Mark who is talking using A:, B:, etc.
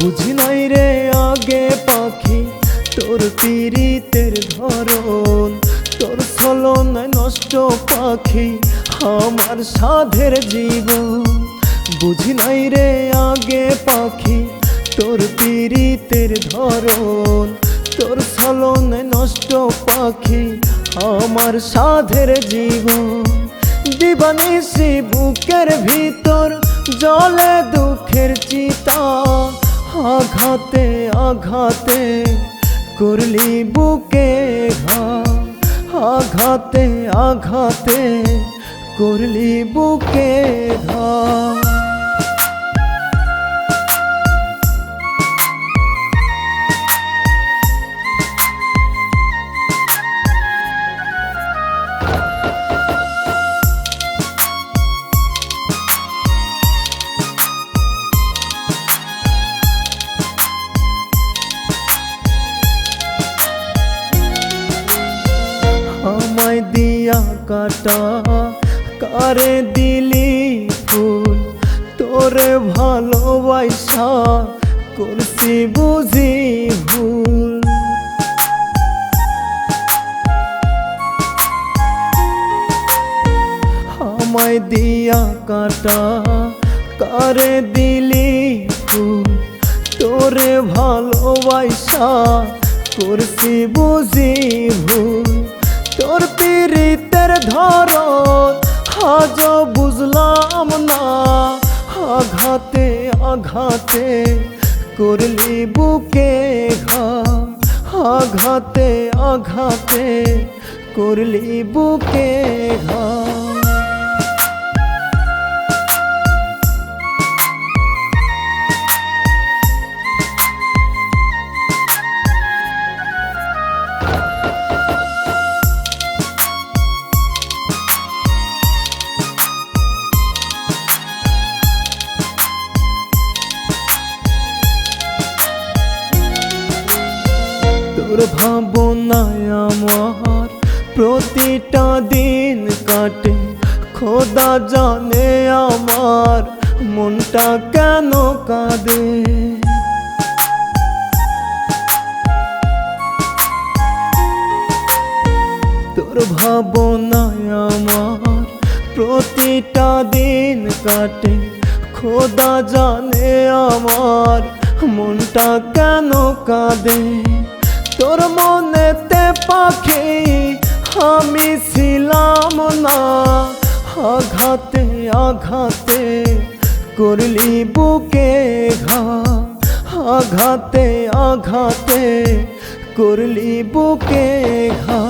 A: বুঝি নাই রে আগে পাখি। তোর পীড়িতের ধরন, তোর ছলনায় নষ্ট পাখি, আমার সাধের জীবন। বুঝি নাই রে আগে পাখি, তোর পীড়িতের ধরন, তোর ছলনায় নষ্ট পাখি, আমার সাধের জীবন। দিবানিসি বুকের ভিতর, জলে দুঃখের চিতা আঘাতে আঘাতে করলি বুকে ঘা। আঘাতে আঘাতে করলি বুকে ঘা। দিয়া কাটা, কারে দিলি ফুল? তোরে ভালোবাসা করছি বুঝি ভুল। আমায় দিয়া কাটা, কারে দিলি ফুল? তোরে ভালোবাসা করছি বুঝি ভুল। তোর পীরিতের ধর আজ বুঝলাম না। আঘাতে আঘাতে করলি বুকে ঘা আঘাতে আঘাতে করলি বুকে ঘা তোর ভাবনায় আমার প্রতিটা দিন কাটে। খোদা জানে আমার মনটা কেন কাঁদে। তোর ভাবনায় আমার প্রতিটা দিন কাটে। খোদা জানে আমার মনটা কেন কাঁদে। তোর মনেতে পাখি, আমি ছিলাম না। আঘাতে আঘাতে করলি বুকে ঘা। আঘাতে আঘাতে করলি বুকে ঘা।